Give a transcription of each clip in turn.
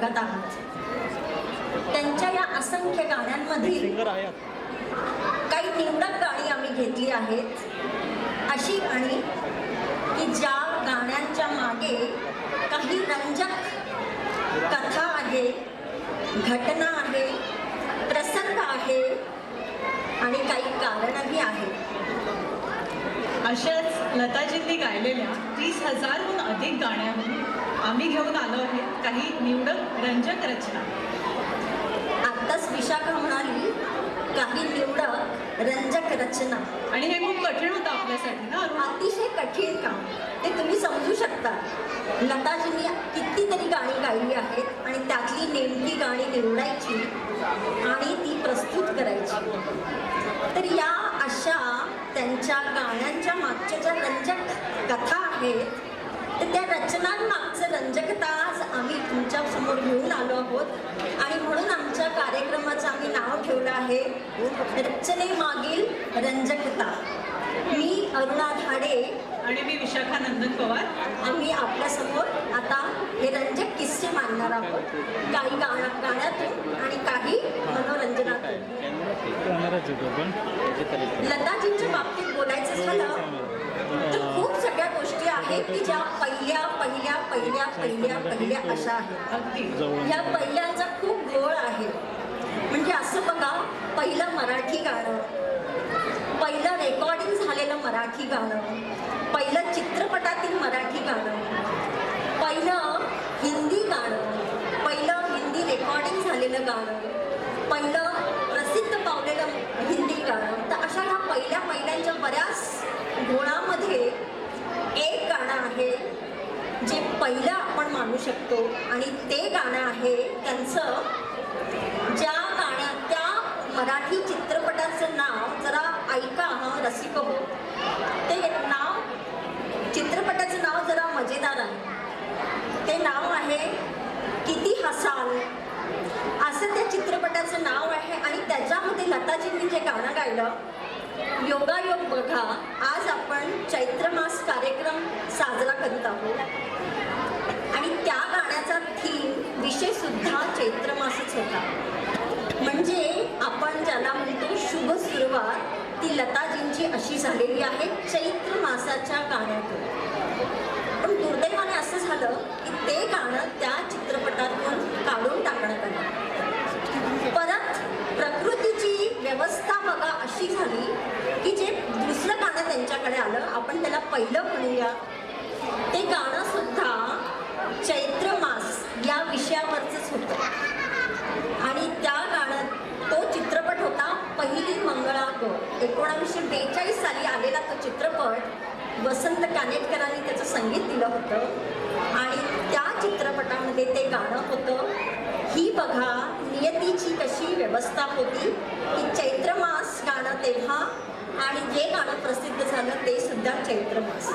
बघत आहोत त्यांच्या या असंख्य गाण्यांमधील आहे. काही निवडक गाणी आम्ही घेतली आहेत. अशी गाणी की ज्या गाण्यांच्या मागे काही रंजक कथा आहे घटना आहे प्रसंग आहे आणि काही कारणही आहेत. अशाच लताजींनी गायलेल्या तीस हजारहून अधिक गाण्याहून आम्ही घेऊन आलो आहे काही निवडक रंजक रचना. आत्ताच विशाखा म्हणाली काही निवडक रंजक रचना. आणि हे खूप कठीण होतं आपल्यासाठी ना? अतिशय कठीण काम. ते तुम्ही समजू शकता. लताजींनी कितीतरी गाणी गायली आहेत आणि त्यातली नेमकी गाणी निवडायची आणि ती प्रस्तुत करायची. तर या अशा त्यांच्या गाण्यांच्या मागच्या ज्या रंजक कथा आहेत तर त्या रचनांमागचं रंजकता आज आम्ही तुमच्यासमोर घेऊन आलो आहोत. आणि म्हणून आमच्या कार्यक्रमाचं आम्ही नाव ठेवलं आहे. रचनेमागील रंजकता मी अरुणा धाडे. आणि मी विशाखा नंदन पवार. आम्ही आपल्यासमोर आता हे रंजक किस्से मांडणार आहोत. काही गाण्या गाण्यातून आणि काही मनोरंजनातून. लताजींच्या बाबतीत बोलायचं झालं तर खूप सगळ्या गोष्टी आहेत की ज्या पहिल्या पहिल्या पहिल्या पहिल्या पहिल्या अशा आहेत. या पहिल्यांचा खूप गोळ आहे. म्हणजे असं बघा पहिलं मराठी गाणं पहिलं रेकॉर्डिंग झालेलं मराठी गाणं पहिलं चित्रपटातील मराठी गाणं पहिलं हिंदी गाणं पहिलं हिंदी रेकॉर्डिंग झालेलं गाणं पहिलं प्रसिद्ध पावलेलं हिंदी गाणं तर अशा ह्या पहिल्या पहिल्यांच्या बऱ्याच गोळामध्ये आहे जे पहिलं आपण मानू शकतो. आणि ते गाणं आहे त्यांचं ज्या गाण्या त्या मराठी चित्रपटाचं नाव जरा ऐका हा रसिक हो. ते नाव चित्रपटाचं नाव जरा मजेदार आहे. ते नाव आहे किती हसाल. असं त्या चित्रपटाचं नाव आहे आणि त्याच्यामध्ये लताजींनी जे गाणं गायलं योगायोग बघा आज आपण चैत्र मास कार्यक्रम साजरा करीत आहोत. आणि त्या गाण्याचा थीम विषय सुद्धा चैत्र मासच होता. म्हणजे आपण ज्याला म्हणतो शुभ सुरुवात ती लताजींची अशी झालेली आहे चैत्र मासाच्या गाण्यातून. पण दुर्दैवाने असं झालं की ते गाणं त्या चित्रपटातून काढून टाकण्यात आलं परत प्रकृतीची व्यवस्था बघा अशी झाली की जे दुसरं गाणं त्यांच्याकडे आलं आपण त्याला पहिलं म्हणूया. ते गाणं सुद्धा चैत्र मास या विषयावरच होतं. आणि त्या गाण्यात तो चित्रपट होता पहिली मंगळा ग एकोणावीसशे बेचाळीस साली आलेला तो चित्रपट वसंत कानेटकरांनी त्याचं संगीत दिलं होतं. आणि त्या चित्रपटामध्ये ते गाणं होतं ही बघा नियतीची कशी व्यवस्था होती की चैत्रमास गाणं तेव्हा आणि जे गाणं प्रसिद्ध झालं ते सुद्धा चैत्रमास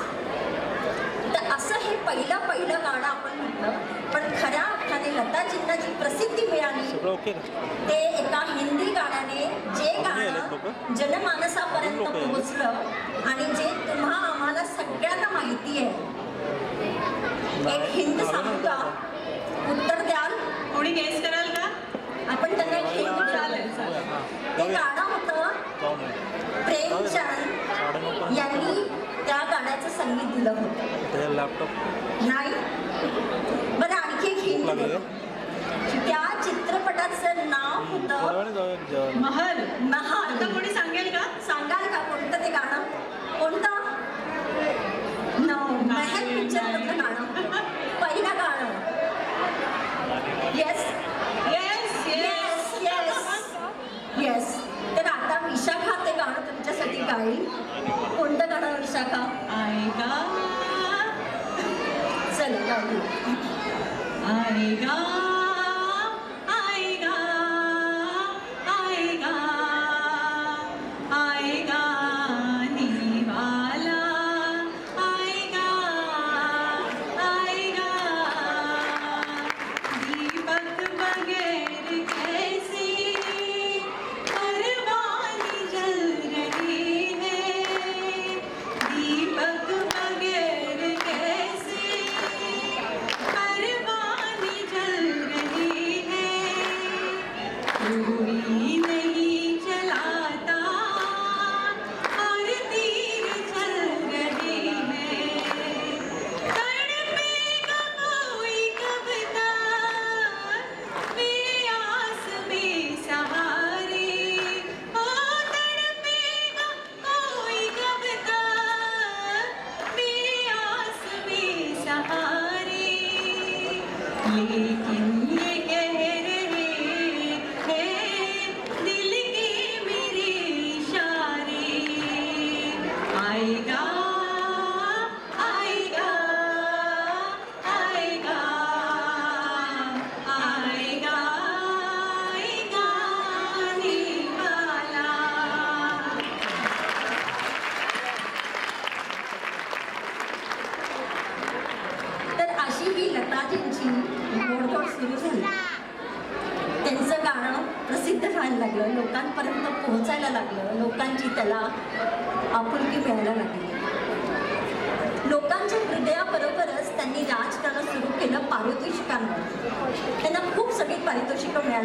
तर असं हे पहिलं पहिलं गाणं आपण म्हटलं. पण खऱ्या अर्थाने लताजींना जी प्रसिद्धी मिळाली ते एका हिंदी गाण्याने जे गाणं जनमानसापर्यंत. पोहोचलं आणि जे तुम्हा आम्हाला सगळ्यांना माहिती आहे. एक हिंद सांगू का उत्तर द्याल? कोणी गेस कराल का? आपण त्यांना एक हिंद. ते गाणं होतं. प्रेमचंद. यांनी त्या गाण्याचं संगीत दिलं होतं. लॅपटॉप नाही? बरं आणखी एक. त्या चित्रपटाचं नाव होतं. महल. महाल. आता कोणी सांगेल का? सांगाल का? कोणतं ते गाणं? कोणतं? नो महल पिक्चर मधलं गाणं पहिलं गाणं. Yes yes yes yes yes तर आता विशाखा ते गाणं तुमच्यासाठी गाईल. 沙康，爱嘎，三要，爱嘎。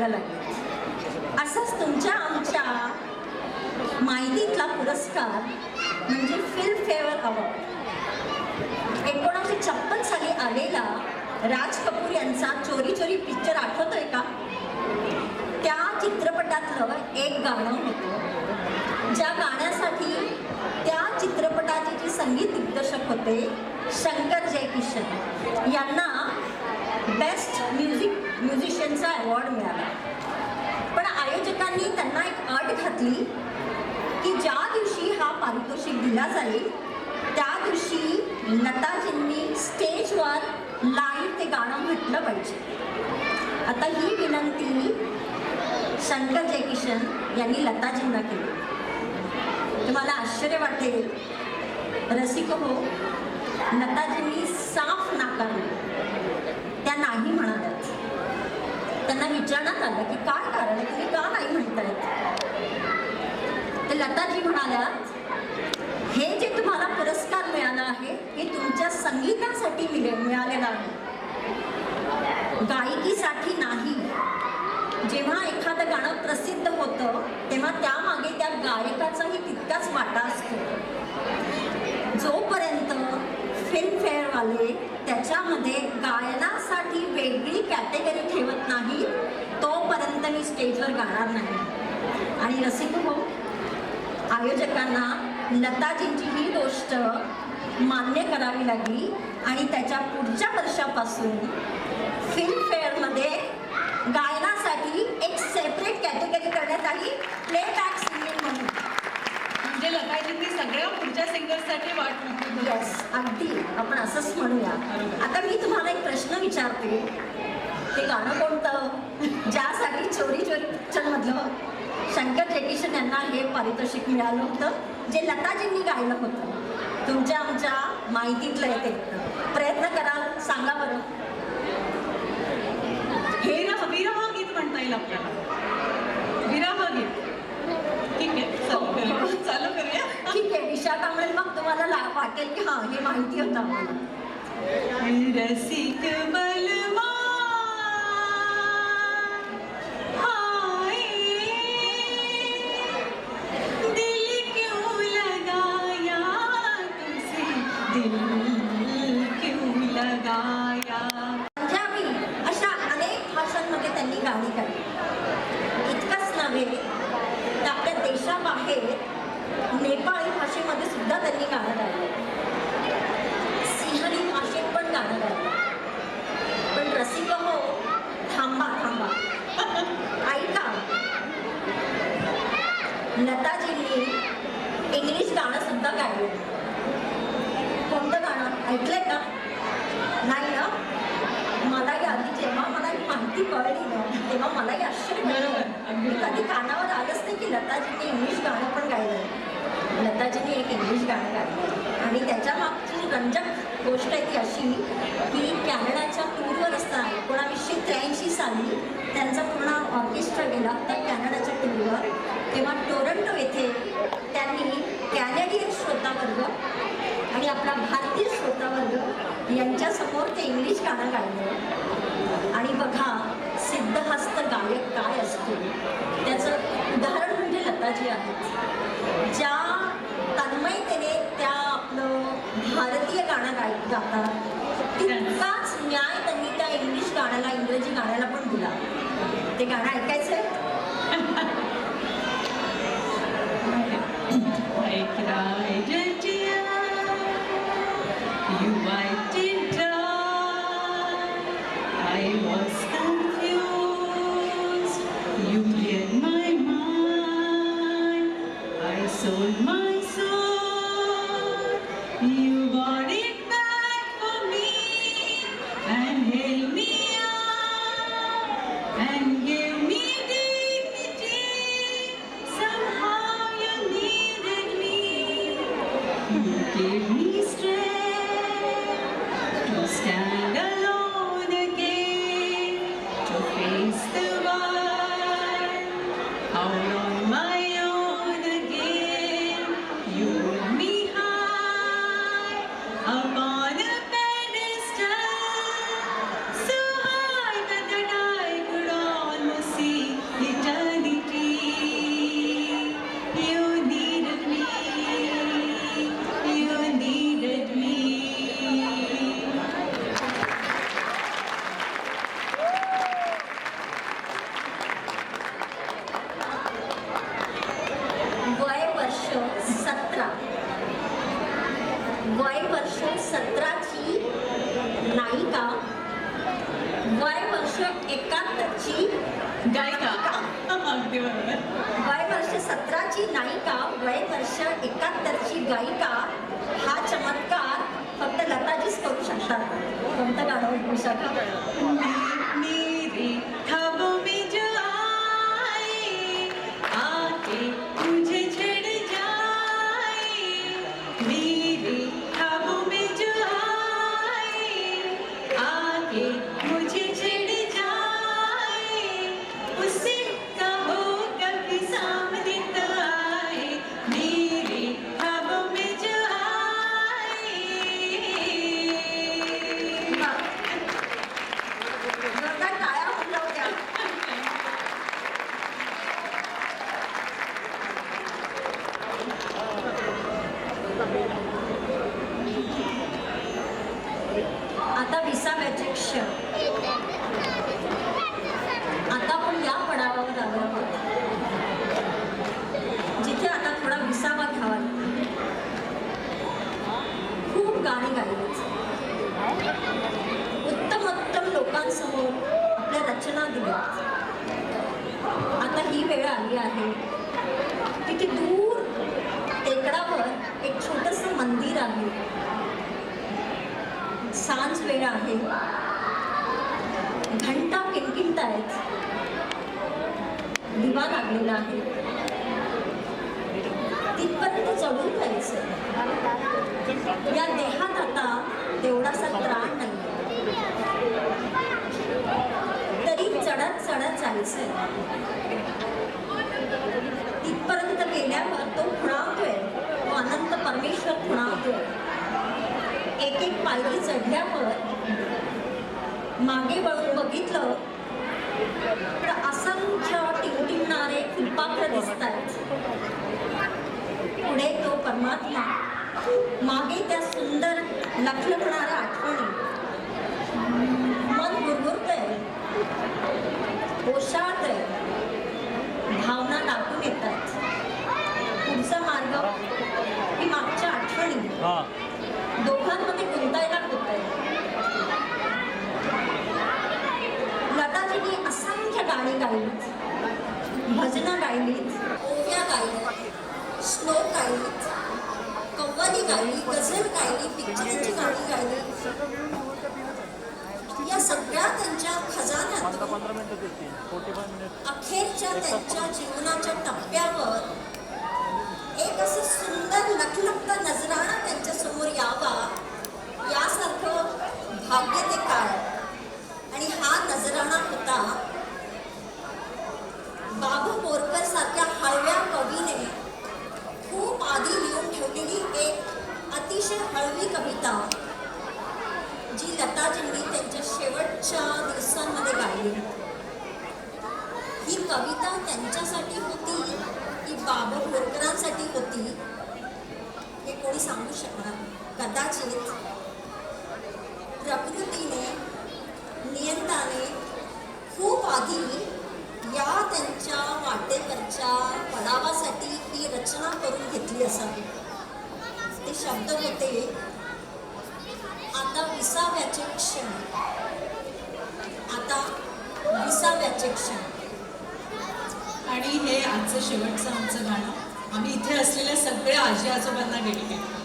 मिळायला लागली. असंच तुमच्या आमच्या माहितीतला पुरस्कार म्हणजे फिल्मफेअर अवॉर्ड. एकोणीसशे छप्पन साली आलेला राज कपूर यांचा चोरी चोरी पिक्चर आठवतोय का? त्या चित्रपटातलं एक गाणं होतं. ज्या गाण्यासाठी त्या चित्रपटाचे जे संगीत दिग्दर्शक होते शंकर जयकिशन. यांना बेस्ट म्युझिक म्युझिशियनचा अवॉर्ड मिळाला. पण आयोजकांनी त्यांना एक अट घातली की ज्या दिवशी हा पारितोषिक दिला जाईल त्या दिवशी लताजींनी स्टेजवर लाईव्ह ते गाणं म्हटलं पाहिजे. आता ही विनंती शंकर जयकिशन यांनी लताजींना केली. तुम्हाला आश्चर्य वाटेल रसिक हो लताजींनी साफ नाकारलं. त्या नाही म्हणाल्या त्यांना विचारण्यात आलं की काय कारण आहे? तुम्ही का नाही म्हणतायत? तर लताजी म्हणाल्या हे जे तुम्हाला पुरस्कार मिळाला आहे हे तुमच्या संगीतासाठी मिळे मिळालेलं आहे गायकीसाठी नाही. जेव्हा एखादं गाणं प्रसिद्ध होतं तेव्हा त्यामागे त्या गायकाचाही तितकाच वाटा असतो. फिल्मफेअरवाले त्याच्यामध्ये गायनासाठी वेगळी कॅटेगरी ठेवत नाही तोपर्यंत मी स्टेजवर गाणार नाही. आणि रसिक हो आयोजकांना लताजींची ही गोष्ट मान्य करावी लागली आणि त्याच्या पुढच्या वर्षापासून फिल्मफेअरमध्ये गायनासाठी एक सेपरेट कॅटेगरी करण्यात आली. प्लेबॅक्स म्हणजे लताजींनी सगळ्या पुढच्या सिंगर्ससाठी वाट. येस अगदी. आपण असंच म्हणूया. आता मी तुम्हाला एक प्रश्न विचारते. ते गाणं कोणतं? ज्यासाठी चोरी चोरी पिक्चरमधलं शंकर जयकिशन यांना हे पारितोषिक मिळालं होतं जे लताजींनी गायलं होतं. तुमच्या आमच्या माहितीतलं येते प्रयत्न कराल सांगा बरं. हे ना विरह गीत म्हणता येईल आपल्याला. विरह गीत. ठीक आहे. तुम्हाला ला वाटेल की हां हे माहिती होतं आम्हाला रसिक बलवा हाय दिल क्यों लगाया तुझसे दिल क्यों लगाया पंजाबी अशा अनेक भाषांमध्ये त्यांनी गाणी गायली इतकंच नव्हे तर आपल्या देशाबाहेर नेपाळी भाषेमध्ये सुद्धा त्यांनी गाणं गायलं सिंहली भाषेत पण गाणं गायलं पण रसिक हो थांबा थांबा ऐका लताजींनी इंग्लिश गाणं सुद्धा गायलं कोणतं गाणं ऐकलंय का नाही ना मलाही आधी जेव्हा मला ही माहिती कळली ना तेव्हा मलाही आश्चर्य बरोबर, वाटलं. अगदी मी कधी कानावर आलंच नाही की लताजींनी इंग्लिश गाणं पण गायलं लताजींनी एक इंग्लिश गाणं गायलं आणि त्याच्या मागची रंजक गोष्ट आहे ती अशी की कॅनडाच्या टूरवर असताना एकोणावीसशे त्र्याऐंशी साली त्यांचा पूर्ण ऑर्केस्ट्रा गेला होता कॅनडाच्या टूरवर तेव्हा टोरंटो येथे त्यांनी कॅनेडियन श्रोतावर्ग आणि आपला भारतीय श्रोतावर्ग यांच्यासमोर ते इंग्लिश गाणं गायलं. आणि बघा सिद्धहस्त गायक काय असतो. त्याचं उदाहरण म्हणजे लताजी आहेत. ज्या तन्मयतेने त्या आपलं भारतीय गाणं गाय गातात तितकाच न्याय त्यांनी त्या इंग्लिश गाण्याला इंग्रजी गाण्याला पण दिला ते गाणं ऐकायचंय? आता विसाव्याचे क्षण आता आपण या पडावावर आलो आहोत. जिथे आता थोडा विसावा घ्यावा खूप गाणी गायली उत्तम उत्तम लोकांसमोर आपल्या रचना दिल्या. आता ही वेळ आली आहे. तिथे दूर टेकडावर एक छोटस मंदिर आहे. सांज वेळ आहे. घंटा किणकिणतायत दिवा लागलेला आहे. तिथपर्यंत चढून जायचं. या देहात आता तेवढासा त्राण नाही. तरी चढत चढत जायचंय तिथपर्यंत गेल्यावर तो खुणावतोय. तो अनंत परमेश्वर खुणावतोय. एक एक पायरी चढल्यावर मागे वळून बघितलं तर असंख्य टिमटिमणारे फुलपाखर दिसत आहेत पुढे तो परमात्मा मागे त्या सुंदर लखलखणाऱ्या आठवणी. मन गुरगुरतंय आहे भावना दाखवून येतात. पुढचा मार्ग ही मागच्या आठवणी. हां गुंतायला लताजींनी असंख्य गाणी गायलीत. भजनं गायलीत. ओव्या गायलीत. श्लोक गायलीत. कव्वाली गायली गझल गायली पिक्चरांची गाणी गायली. या सगळ्या त्यांच्या खजान्यात अखेरच्या त्यांच्या जीवनाच्या टप्प्यावर एक असं सुंदर लखलखता नजराणा त्यांच्यासमोर यावा. यासारखं भाग्य ते काय? आणि हा नजराणा होता बाबू बोरकर सारख्या हळव्या कवीने खूप आधी लिहून ठेवलेली एक अतिशय हळवी कविता जी लताजींनी त्यांच्या शेवटच्या दिवसांमध्ये गायली. ही कविता त्यांच्यासाठी होती की बाबा बोरकरांसाठी होती हे कोणी सांगू शकणार? कदाचित प्रकृतीने नियंताने खूप आधी या त्यांच्या वाटेवरच्या पडावासाठी ही रचना करून घेतली असावी. ते शब्द होते आता विसाव्याचे क्षण. आता विसाव्याचे क्षण. आणि हे आजचं शेवटचं आमचं गाणं. आम्ही इथे असलेल्या सगळ्या आजी आजोबांना डेडिकेट